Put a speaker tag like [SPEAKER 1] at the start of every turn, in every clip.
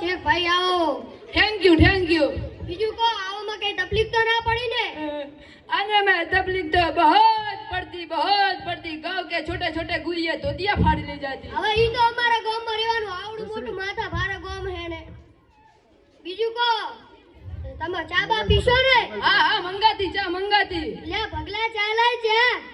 [SPEAKER 1] શેખ ભાઈ આવો.
[SPEAKER 2] Thank you thank you
[SPEAKER 1] બીજું કહો આવવામાં કઈ તકલીફ તો ના પડી ને?
[SPEAKER 2] અને મેં તકલીફ તો બહોત પડતી બહોત પડતી. ગાવ કે છોટે છોટે ગુરિયા ધોતિયા ફાડી લઈ જાતી
[SPEAKER 1] હવે ઈ તો અમારા ગામમાં રહેવાનું આવડું મોટું માથા ભારે ગામ હે ને બીજું કહો તમે ચા બા પીશો ને?
[SPEAKER 2] હા હા મંગાતી ચા મંગાતી.
[SPEAKER 1] લે ભગલા ચા છે. ચા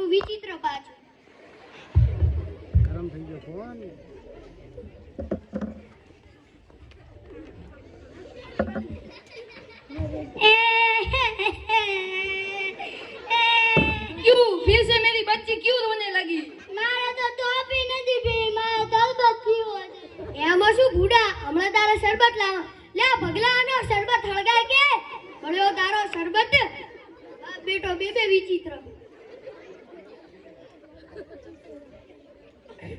[SPEAKER 1] છોકરું વિચિત્ર પાછું
[SPEAKER 3] ગરમ થઈ ગયો ફોન
[SPEAKER 2] क्यों फिर से मेरी बच्ची क्यों रोने लगी
[SPEAKER 1] મારે તો ટોપી નથી પીવી મારે દલબત પીવો છે એમાં શું ભૂડા હમણાં તારે શરબત લાવા લે ભગલા આનો શરબત હળગાય કે મળ્યો તારો શરબત બાપ બેટો બે બે વિચિત્ર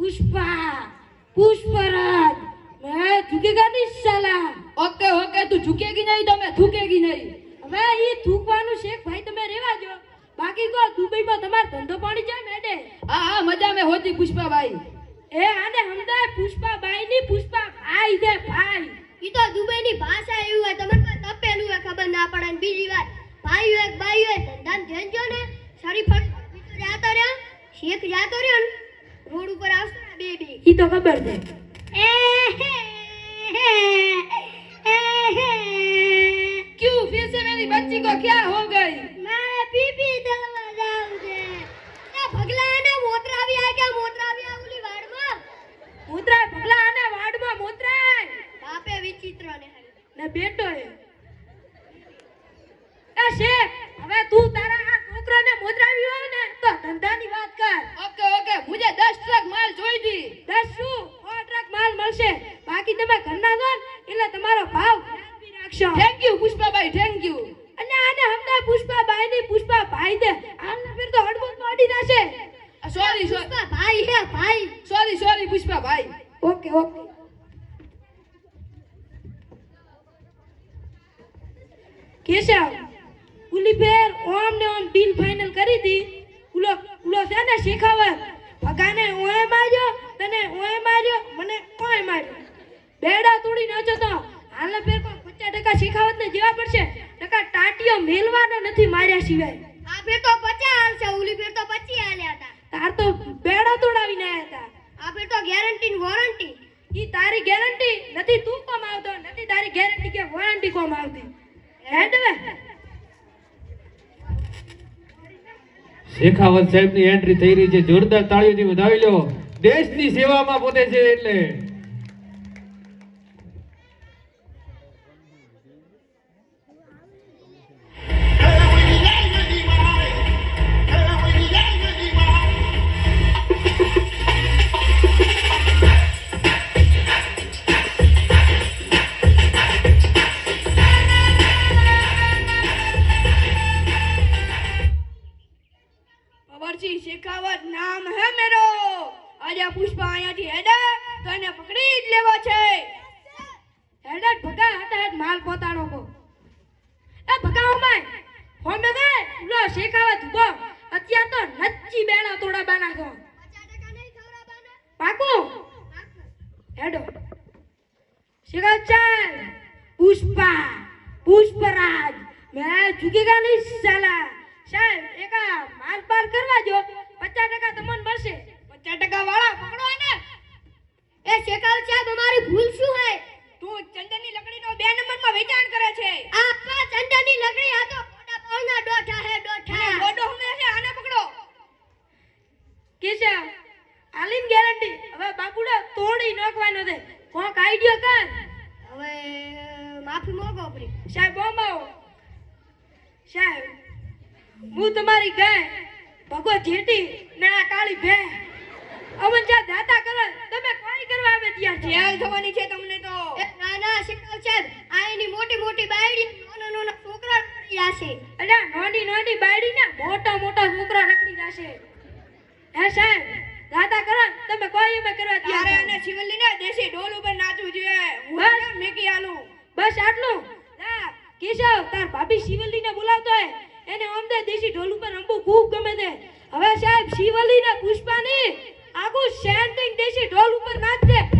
[SPEAKER 2] પુષ્પા પુષ્પરાજ મેં ઝુકેગા નહીં સાલા. ઓકે ઓકે તું ઝુકેગી નહીં તમે ઝુકેગી નહીં. હવે એ થૂકવાનું શેખ ભાઈ તમે રેવા જો બાકી કો દુબઈમાં તમાર ધંધો પાણી જાય મેડે. હા હા મજા મે હોતી પુષ્પાભાઈ એ આને સમજાય પુષ્પાભાઈ ની પુષ્પા ભાઈ દે ભાઈ.
[SPEAKER 1] ઈ તો દુબઈની ભાષા એવું હોય તમને તો તપેલું હોય ખબર ના પડે.
[SPEAKER 2] તો ખબર છે क्यों फिर से मेरी बच्ची को क्या हो गई
[SPEAKER 1] મારે પીપી દળવા જાવું છે એ ભગલા ને મોતરાવી આ કે મોતરાવી આ ઓલી વાડમાં
[SPEAKER 2] મોતરાય ભગલા આને વાડમાં મોતરાય
[SPEAKER 1] બાપે વિચિત્ર ને
[SPEAKER 2] ને બેટો એ એ શેખ હવે તું તારા આ છોકરાને મોતરાવી હોય ને તો ધંધાની વાત કર. Okay okay. મુજે 10 ટ્રક માલ જોઈતી 10 શું? 100 ટ્રક માલ મળશે. બાકી તમે ઘરના દો એટલે તમારો ભાવ ધ્યાનથી રાખશો. થેન્ક યુ પુષ્પાભાઈ થેન્ક યુ અને આને હમણાં પુષ્પાભાઈ ની પુષ્પાભાઈ દે આમને ફિર તો હડબું પાડી નાશે સોરી
[SPEAKER 1] પુષ્પા ભાઈ હે ભાઈ.
[SPEAKER 2] Sorry sorry પુષ્પાભાઈ. Okay okay. Keshav ઉલી ફેર ઓમ ને ઓમ બિલ ફાઇનલ કરી દી ઉલો ઉલો છે ને શેખાવત ભગાને ઓએ માર્યો તને ઓએ માર્યો મને કોઈ માર્યો. બેડા તોડી નાચો તો હાલે ફેર પણ પચાસ ટકા શીખાવત ને જેવા પડશે. ટકા ટાટીઓ મેલવાનો નથી માર્યા સિવાય.
[SPEAKER 1] આ ફેર તો પચા હાલશે ઓલી ફેર તો પચી હાલ્યા હતા.
[SPEAKER 2] તાર તો બેડા તોડાવીને આવ્યા હતા.
[SPEAKER 1] આ ફેર તો ગેરંટી વોરંટી
[SPEAKER 2] ઈ તારી ગેરંટી નથી તું કોમ આવતો નથી તારી ગેરંટી કે વોરંટી કોમ આવતી. હેડ
[SPEAKER 4] શેખાવત સાહેબની એન્ટ્રી થઈ રહી છે. જોરદાર તાળીઓથી વધાવી લો. દેશની સેવામાં પોતે છે એટલે
[SPEAKER 2] નામ હે મેરો. આજે પુષ્પા અહીંયાથી હેડે, તો એને પકડી જ લેવો છે. હેડે, ભગા હતા હેડ માલ પોતાનો કો. એ ભગા ઓમાય હોમે વે, લો શેખાવા ધુબો. અત્યાર તો નચ્ચી બેણા તોડા બાના
[SPEAKER 1] ગો.
[SPEAKER 2] પાકુ? હેડો. શેખા ચાલ. પુષ્પા, પુષ્પરાજ. મેં ઝુકેગા નહીં સાલા સાહેબ એકા માલ પાર કરવા જો 50% તમને મળશે. 50% વાળા પકડો
[SPEAKER 1] એ શેકાવ સાહેબ અમારી ભૂલ શું હે?
[SPEAKER 2] તું ચંદનની લકડીનો બે નંબરમાં વેચાણ કરે છે.
[SPEAKER 1] આ કા ચંદનની લકડી આ તો મોટા પાવના ડોઠા હે ડોઠા.
[SPEAKER 4] મોટો
[SPEAKER 2] છે આને ગેરંટી. હવે બાપુડા તોડી નાખવાનો છે. કોક આઈડિયો કર.
[SPEAKER 1] હવે માફી મોગો
[SPEAKER 2] સાહેબ બોમ્બ સાહેબ હું તમારી ગાય ભગવત જેટી ને આ કાળી ભે અમન જા દાતા કરો તમે કોઈ કરવા આવે ત્યાં જેલ થવાની છે તમને તો.
[SPEAKER 1] ના ના શિક્ષક છે આ એની મોટી મોટી બાયડી નાનો નાનો છોકરા રખડી જશે
[SPEAKER 2] અલ્યા નોડી નોડી બાયડી ને મોટા મોટો છોકરા રખડી જશે હે સાહેબ દાતા કરો તમે કોઈ એમ કરવા ત્યારે અને શિવલી ને દેશી ઢોલ ઉપર નાચવું જોઈએ. હું મેકી આલું. બસ આટલું. કેશવ તાર ભાભી શિવલી ને બોલાવતો હે એને ઓમ દેશી ઢોલ ઉપર રમવું ખૂબ ગમે છે. હવે સાહેબ શિવલી ને પુષ્પાની આખું સેન્ટિંગ દેશી ઢોલ ઉપર નાચજે